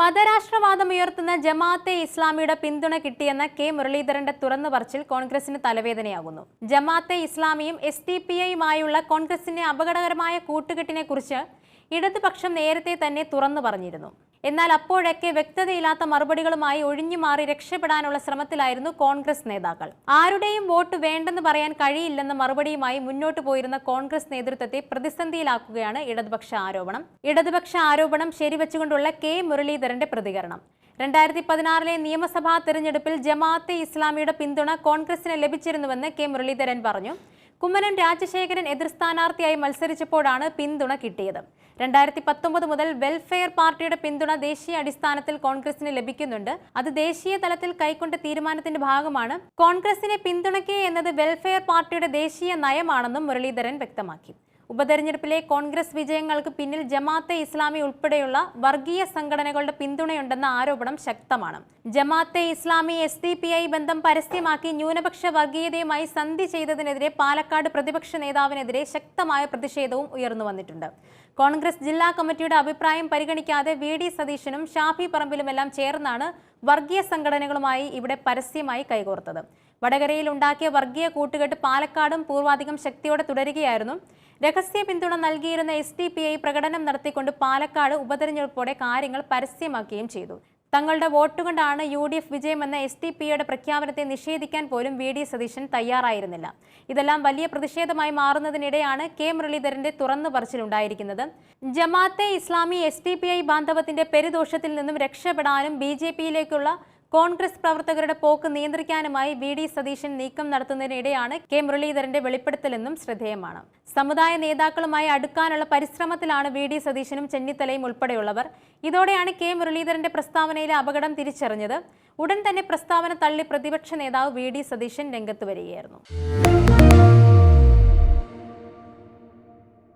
മതരാഷ്ട്രവാദമുയർത്തുന്ന ജമാഅത്തെ ഇസ്ലാമിയുടെ പിന്തുണ കിട്ടിയെന്ന കെ മുരളീധരന്റെ തുറന്നു പറച്ചിൽ കോൺഗ്രസിന് തലവേദനയാകുന്നു. ജമാഅത്തെ ഇസ്ലാമിയും എസ് ഡി പി ഐയുമായുള്ള കോൺഗ്രസിന്റെ അപകടകരമായ കൂട്ടുകെട്ടിനെ കുറിച്ച് ഇടതുപക്ഷം നേരത്തെ തന്നെ തുറന്നു പറഞ്ഞിരുന്നു. എന്നാൽ അപ്പോഴൊക്കെ വ്യക്തതയില്ലാത്ത മറുപടികളുമായി ഒഴിഞ്ഞു മാറി രക്ഷപ്പെടാനുള്ള ശ്രമത്തിലായിരുന്നു കോൺഗ്രസ് നേതാക്കൾ. ആരുടെയും വോട്ട് വേണ്ടെന്ന് പറയാൻ കഴിയില്ലെന്ന മറുപടിയുമായി മുന്നോട്ടു പോയിരുന്ന കോൺഗ്രസ് നേതൃത്വത്തെ പ്രതിസന്ധിയിലാക്കുകയാണ് ഇടതുപക്ഷ ആരോപണം. ഇടതുപക്ഷ ആരോപണം ശരിവെച്ചുകൊണ്ടുള്ള കെ. മുരളീധരന്റെ പ്രതികരണം. രണ്ടായിരത്തി പതിനാറിലെ നിയമസഭാ തെരഞ്ഞെടുപ്പിൽ ജമാഅത്തെ ഇസ്ലാമിയുടെ പിന്തുണ കോൺഗ്രസിന് ലഭിച്ചിരുന്നുവെന്ന് കെ. മുരളീധരൻ പറഞ്ഞു. കുമ്മനം രാജശേഖരൻ എതിർ സ്ഥാനാർത്ഥിയായി മത്സരിച്ചപ്പോഴാണ് പിന്തുണ കിട്ടിയത്. രണ്ടായിരത്തി പത്തൊമ്പത് മുതൽ വെൽഫെയർ പാർട്ടിയുടെ പിന്തുണ ദേശീയ അടിസ്ഥാനത്തിൽ കോൺഗ്രസിന് ലഭിക്കുന്നുണ്ട്. അത് ദേശീയ തലത്തിൽ കൈക്കൊണ്ട തീരുമാനത്തിന്റെ ഭാഗമാണ്. കോൺഗ്രസിനെ പിന്തുണയ്ക്കുക എന്നത് വെൽഫെയർ പാർട്ടിയുടെ ദേശീയ നയമാണെന്നും മുരളീധരൻ വ്യക്തമാക്കി. ഉപതെരഞ്ഞെടുപ്പിലെ കോൺഗ്രസ് വിജയങ്ങൾക്ക് പിന്നിൽ ജമാഅത്തെ ഇസ്ലാമി ഉൾപ്പെടെയുള്ള വർഗീയ സംഘടനകളുടെ പിന്തുണയുണ്ടെന്ന ആരോപണം ശക്തമാണ്. Jamaat-e Islami S D P I ബന്ധം പരസ്യമാക്കി ന്യൂനപക്ഷ വർഗീയതയുമായി സന്ധി ചെയ്തതിനെതിരെ പാലക്കാട് പ്രതിപക്ഷ നേതാവിനെതിരെ ശക്തമായ പ്രതിഷേധവും ഉയർന്നു വന്നിട്ടുണ്ട്. കോൺഗ്രസ് ജില്ലാ കമ്മിറ്റിയുടെ അഭിപ്രായം പരിഗണിക്കാതെ വി ഡി സതീശനും ഷാഫി പറമ്പിലുമെല്ലാം ചേർന്നാണ് വർഗീയ സംഘടനകളുമായി ഇവിടെ പരസ്യമായി കൈകോർത്തത്. വടകരയിൽ ഉണ്ടാക്കിയ വർഗീയ കൂട്ടുകെട്ട് പാലക്കാടും പൂർവാധികം ശക്തിയോടെ തുടരുകയായിരുന്നു. രഹസ്യ പിന്തുണ നൽകിയിരുന്ന എസ് പ്രകടനം നടത്തിക്കൊണ്ട് പാലക്കാട് ഉപതെരഞ്ഞെടുപ്പോടെ കാര്യങ്ങൾ പരസ്യമാക്കുകയും ചെയ്തു. തങ്ങളുടെ വോട്ടുകൊണ്ടാണ് യു ഡി എഫ് വിജയമെന്ന എസ് ഡി പി യുടെ പ്രഖ്യാപനത്തെ നിഷേധിക്കാൻ പോലും വി ഡി സതീശൻ തയ്യാറായിരുന്നില്ല. ഇതെല്ലാം വലിയ പ്രതിഷേധമായി മാറുന്നതിനിടെയാണ് കെ മുരളീധരന്റെ തുറന്നു പറച്ചിലുണ്ടായിരിക്കുന്നത്. Jamaat Islami S D P I ബാന്ധവത്തിന്റെ പെരുദോഷത്തിൽ നിന്നും രക്ഷപ്പെടാനും ബി ജെ പിയിലേക്കുള്ള കോൺഗ്രസ് പ്രവർത്തകരുടെ പോക്ക് നിയന്ത്രിക്കാനുമായി വി ഡി സതീശൻ നീക്കം നടത്തുന്നതിനിടെയാണ് കെ മുരളീധരന്റെ വെളിപ്പെടുത്തലെന്നും ശ്രദ്ധേയമാണ്. സമുദായ നേതാക്കളുമായി അടുക്കാനുള്ള പരിശ്രമത്തിലാണ് വി ഡി സതീശനും ചെന്നിത്തലയും ഉൾപ്പെടെയുള്ളവർ. ഇതോടെയാണ് കെ മുരളീധരന്റെ പ്രസ്താവനയിലെ അപകടം തിരിച്ചറിഞ്ഞത്. ഉടൻ തന്നെ പ്രസ്താവന തള്ളി പ്രതിപക്ഷ നേതാവ് വി ഡി സതീശൻ രംഗത്ത് വരികയായിരുന്നു.